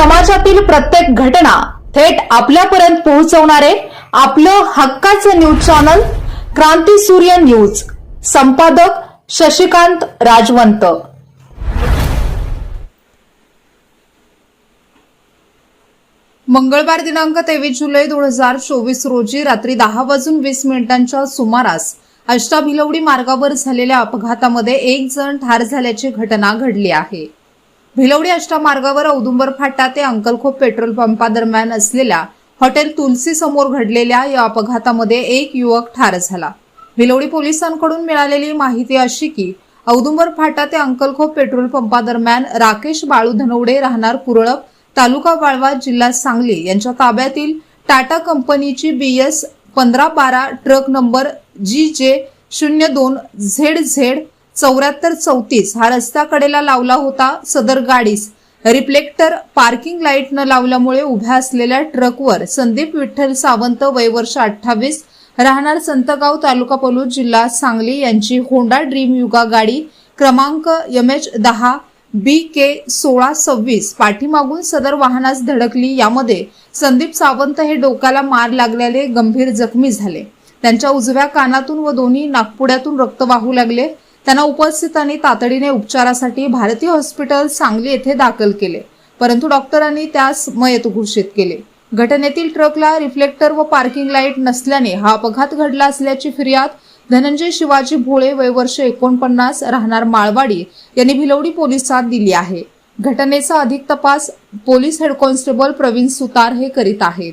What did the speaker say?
समाजातील प्रत्येक घटना थेट आपल्यापर्यंत पोहोचवणारे आपलं हक्काचं न्यूज चॅनल क्रांती सूर्य न्यूज. संपादक शशिकांत राजवंत. मंगळवार दिनांक तेवीस जुलै दोन हजार चोवीस रोजी रात्री दहा वाजून वीस मिनिटांच्या सुमारास अष्टाभिलवडी मार्गावर झालेल्या अपघातामध्ये एक जण ठार झाल्याची घटना घडली आहे. भिलवडी अष्टमार्गावर औदुंबर फाटा ते अंकलखोप पेट्रोल पंपादरम्यान असलेल्या हॉटेल तुलसी समोर घडलेल्या या अपघातामध्ये एक युवक ठार झाला. भिलवडी पोलिसांकडून मिळालेली माहिती अशी की औदुंबर फाटा ते अंकलखोप पेट्रोल पंपादरम्यान राकेश बाळू धनवडे राहणार कुरळप तालुका वाळवा जिल्हा सांगली यांच्या ताब्यातील टाटा कंपनीची बी एस पंधरा बारा ट्रक नंबर जी जे शून्य दोन झेड झेड चौऱ्याहत्तर चौतीस हा रस्त्याकडेला लावला होता सदर गाडीस. रिफ्लेक्टर पार्किंग लाइट न लावल्यामुळे उभ्या असलेल्या ट्रकवर संदीप विठ्ठल सावंत वय वर्ष अठ्ठावीस राहणार संतगाव तालुका पलूस जिल्हा सांगली यांची होंडा ड्रीम युगा गाडी क्रमांक एम एच दहा बी के सोळा सव्वीस पाठीमागून सदर वाहनास धडकली. यामध्ये संदीप सावंत हे डोक्याला मार लागल्याने गंभीर जखमी झाले. त्यांच्या उजव्या कानातून व दोन्ही नागपुड्यातून रक्त वाहू लागले. त्यांना उपस्थितांनी तातडीने उपचारासाठी भारतीय हॉस्पिटल सांगली येथे दाखल केले. परंतु डॉक्टरांनी त्यास मयत घोषित केले. घटनेतील ट्रकला रिफ्लेक्टर व पार्किंग लाइट नसल्याने हा अपघात घडला असल्याची फिर्याद धनंजय शिवाजी भोळे वय वर्ष एकोणपन्नास राहणार माळवाडी यांनी भिलवडी पोलिसात दिली आहे. घटनेचा अधिक तपास police head constable Pravin Sutar हे करीत आहेत.